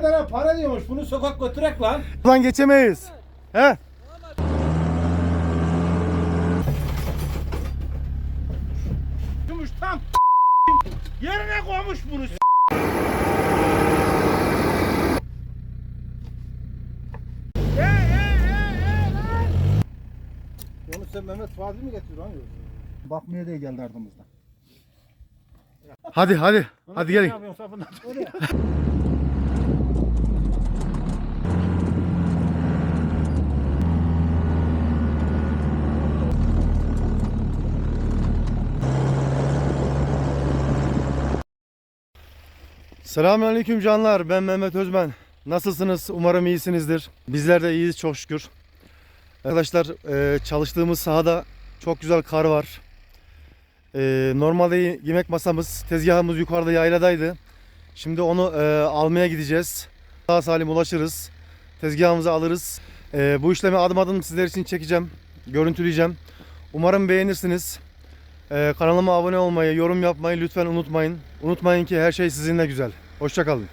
Perdene para diyormuş. Bunu sokak götürek lan. Buradan geçemeyiz. He? Yumuş tam yerine koymuş bunu. Hey hey hey hey lan! Onu sen Mehmet Fadil mi getiriyor lan yoksa? Bakmaya diye geldi ardımızdan. Hadi hadi. Hadi Ne gelin. yapıyorsun sapından? Selamünaleyküm canlar. Ben Mehmet Özmen. Nasılsınız? Umarım iyisinizdir. Bizler de iyiyiz çok şükür. Arkadaşlar e, çalıştığımız sahada çok güzel kar var. E, Normalde yemek masamız, tezgahımız yukarıda yayladaydı. Şimdi onu e, almaya gideceğiz. Sağ salim ulaşırız. Tezgahımızı alırız. Bu işlemi adım adım sizler için çekeceğim. Görüntüleyeceğim. Umarım beğenirsiniz. Ee, kanalıma abone olmayı, yorum yapmayı lütfen unutmayın. Unutmayın ki her şey sizinle güzel. Hoşçakalın.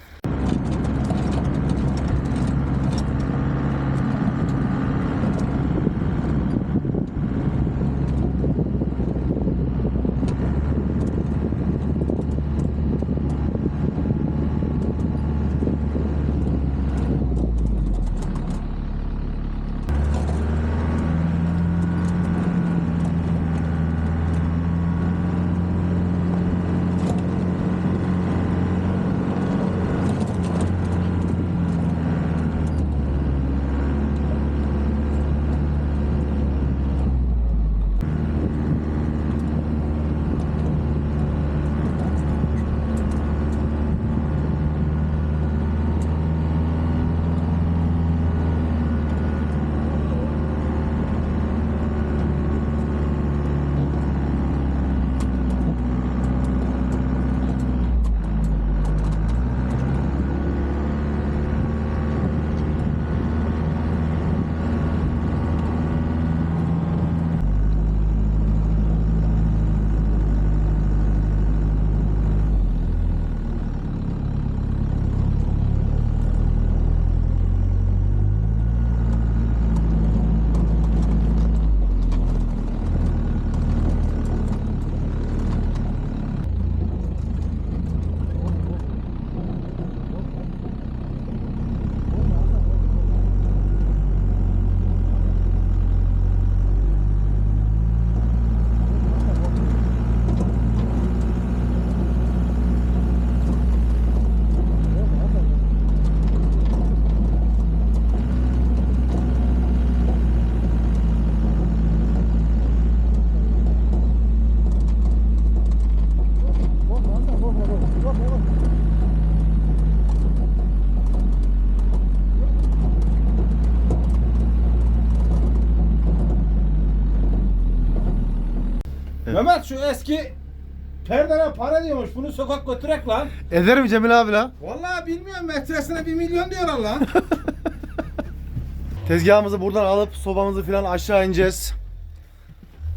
Perdene para diyormuş. Bunu sokak götürek lan. Eder mi Cemil abi la? Vallahi bilmiyorum metresine bir milyon diyorlar lan. Tezgahımızı buradan alıp sobamızı falan aşağı ineceğiz.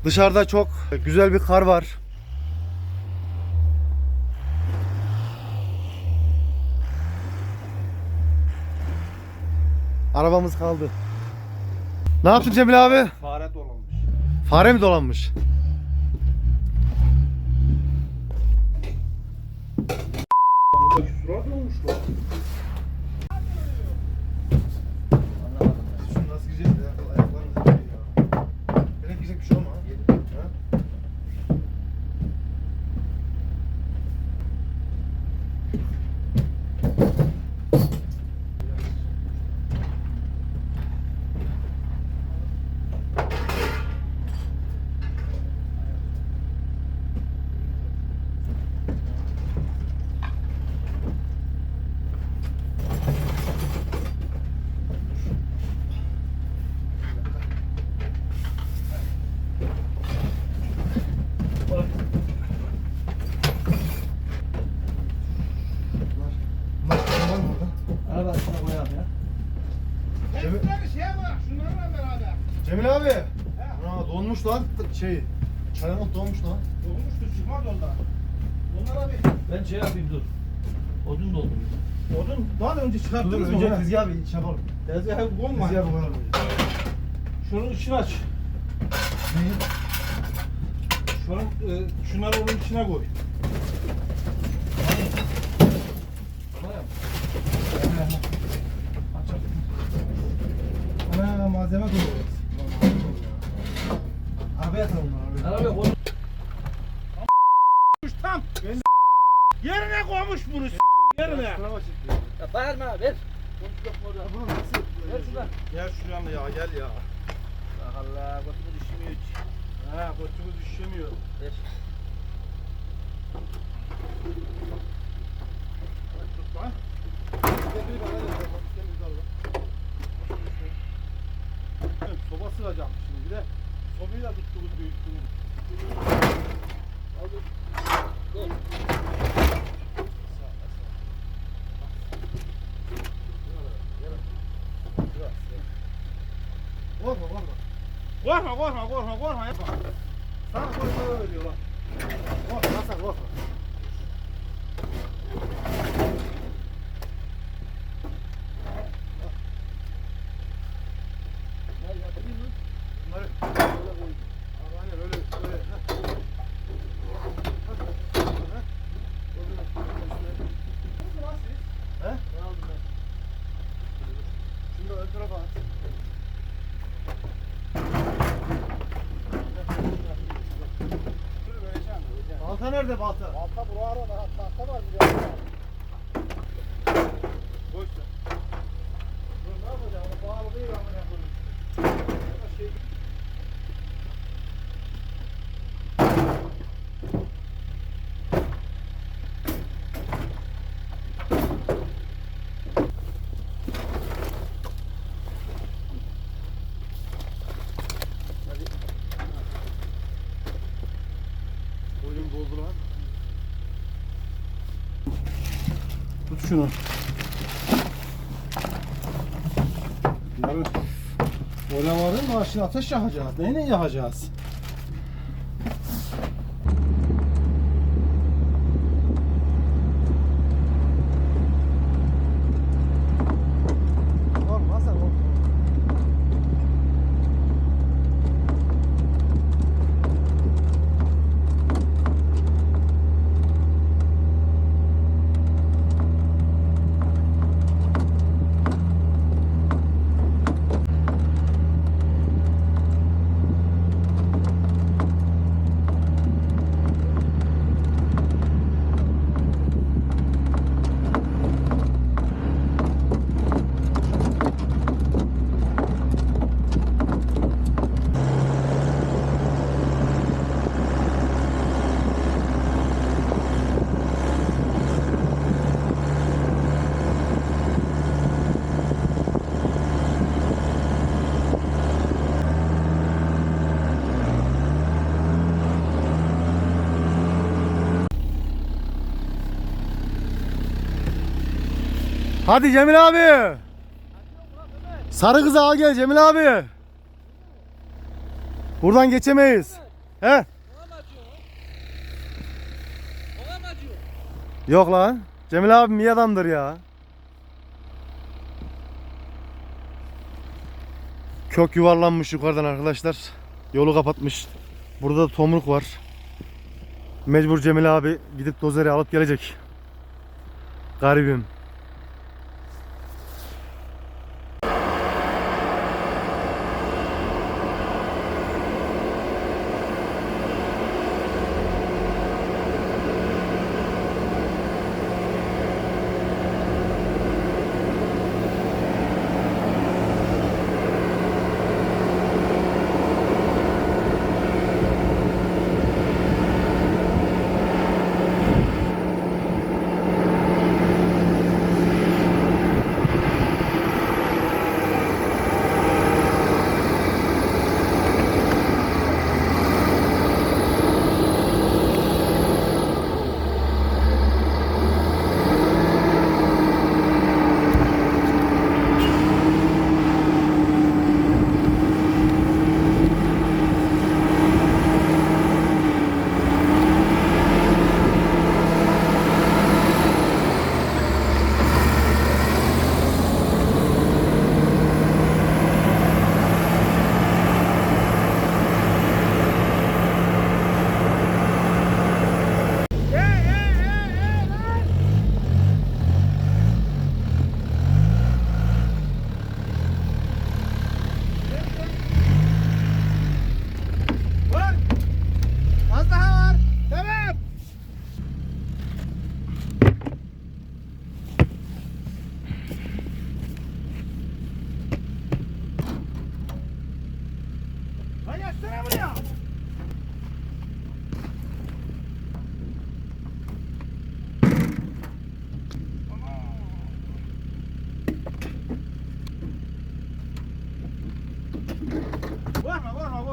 Dışarıda çok güzel bir kar var. Arabamız kaldı. Ne yaptın Cemil abi? Fare dolanmış. Fare mi dolanmış? Şey. Çaylanıp donmuş lan. Dolmuştur çıkmaz ondan. Onlara bir Ben şey yapayım dur. Odun doldurayım. Odun daha da önce Dur çıkarttınız mı? önce ha? tezgah bir şey yapalım. Tezgahı koyma. Tezgah bir koyalım. Şunun içini aç. Neyi? Şunun, e, şunları onun içine koy. Ana malzeme koyuyoruz. Arabaya atalım bunu arabaya. Arabaya koy. Tam. Yerine koymuş bunu s- yerine. Ya bağırma ver. Ver şuradan. Gel şuraya mı ya gel ya. Bak Allah götümü düşmüyor hiç. Ha koçumuz düşemiyor. Ver. 往上往上往上往上一抓三个手指头都了往上三个 Balta nerede balta? Altta bu arada tahta var bir yerde. Boş ver. Dur ne yapacağım? Onu bağlı değil amına koyayım. Ya da şey Doldu lan. Tut şunu. Yarın varır mı? Şimdi ateş yakacağız. Neyle yakacağız? Hadi Cemil abi. Sarı kızı al gel Cemil abi. Buradan geçemeyiz. He? Yok lan. Cemil abim iyi adamdır ya. Kök yuvarlanmış yukarıdan arkadaşlar. Yolu kapatmış. Burada da tomruk var. Mecbur Cemil abi gidip dozeri alıp gelecek. Garibim.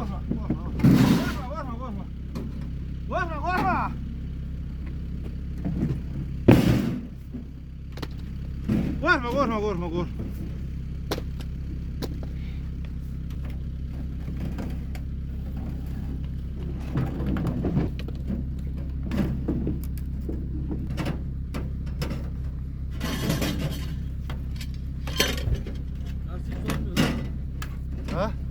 vurma, vurma, vurma, vurma, vurma, vurma, vurma. Vurma, vurma, vurma, vurma. Huh?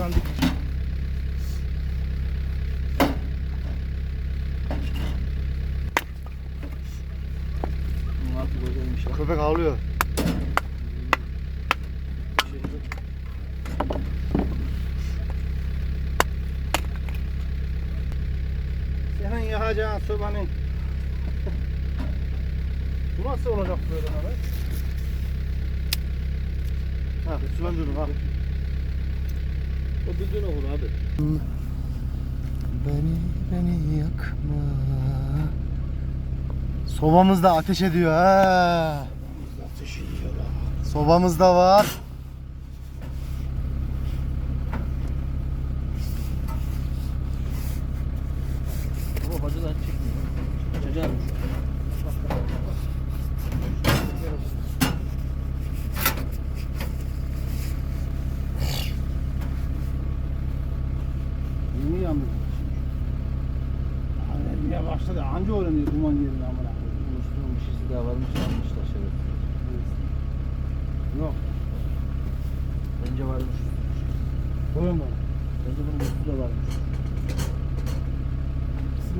Ya. Köpek ağlıyor. Senin yakacağın sobanın. Bu nasıl olacak böyle Mehmet? Ha, Süleyman durun ha. O abi. Beni beni yakma. Sobamız da ateş ediyor ha. Ateş ediyor lan. Sobamız da var. Ama bacadan çekmiyor.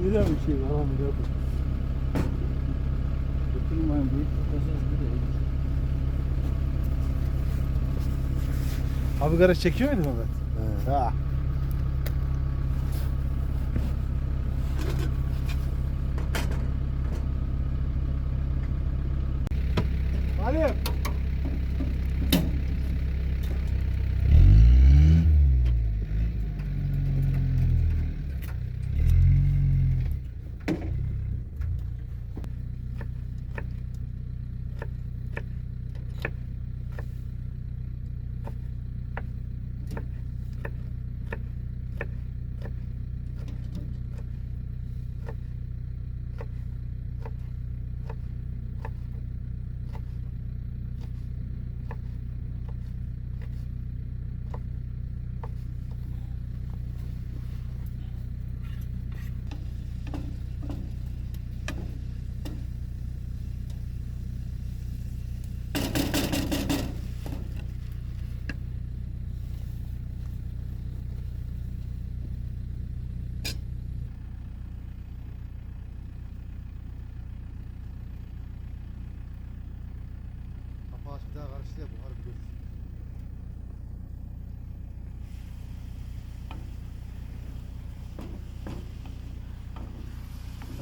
Sinirlen bir şey var ama yok. Götürmeyin üstü de iyiymiş. Abi garaj çekiyor muydu Mehmet? He. Ha. Halim. Kapağı aç bir daha karıştı ya buhar bir görürsün.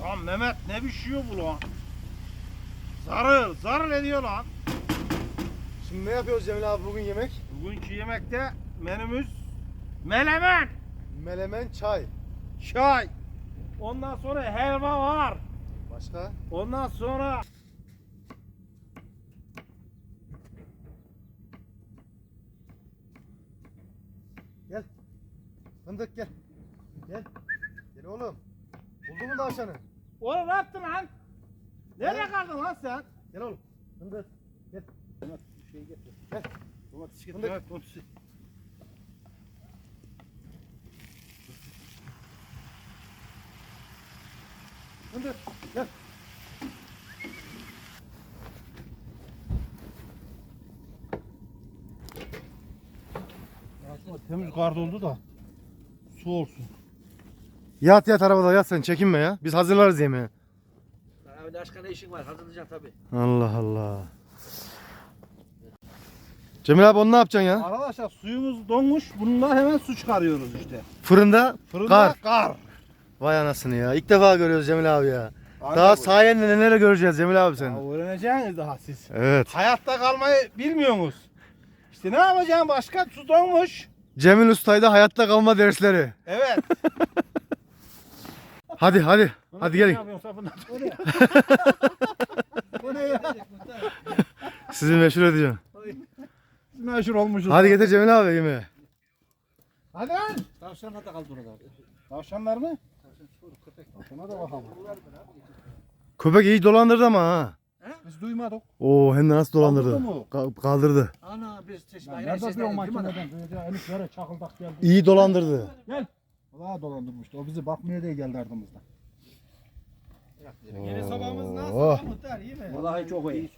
Lan Mehmet ne pişiyor bu lan? Zarıl, zarıl ediyor lan. Şimdi ne yapıyoruz Cemil abi bugün yemek? Bugünkü yemekte menümüz melemen, Melemen çay. çay. Ondan sonra helva var. Başka? Ondan sonra Gel. Fındık gel. Gel. Gel oğlum. Buldun mu tavşanı? Oğlum ne yaptın lan? Nereye kaldın lan sen? Gel oğlum. Fındık. Gel. Mehmet şey getir. Gel. Domates getir. Fındık. Evet, domates. Fındık. Gel. Temiz kar doldu da su olsun. Yat yat arabada yat sen çekinme ya. Biz hazırlarız yemeği. Abi başka ne işin var? Hazırlayacağım tabii. Allah Allah. Cemil abi onu ne yapacaksın ya? Arkadaşlar suyumuz donmuş. Bununla hemen su çıkarıyoruz işte. Fırında, Fırında kar. kar. Vay anasını ya. İlk defa görüyoruz Cemil abi ya. Aynen Daha bu. sayende neler göreceğiz Cemil abi Ya sen. öğreneceksiniz daha siz. Evet. Hayatta kalmayı bilmiyorsunuz. İşte ne yapacaksın başka? Su donmuş. Cemil Usta'ydı hayatta kalma dersleri. Evet. Hadi hadi. Hadi gelin. O ne? Ya? Sizi meşhur edeceğim. Meşhur olmuşuz. Hadi getir Cemil abi yemeği. Hadi lan. Tavşanlar da kaldı orada. Tavşanlar mı? Tavşana da bakalım. Köpek iyi dolandırdı ama ha. Biz duymadık. Oo hem de nasıl dolandırdı. Kaldırdı mı? Ka- kaldırdı. Ana biz aynen nerede bir o makineden? Böyle Elif yere çakıldak geldi. İyi dolandırdı. Valla dolandırmıştı. O bizi bakmaya diye geldi ardımızdan. Yeni sobamız nasıl? Muhtar iyi mi? Vallahi çok iyi.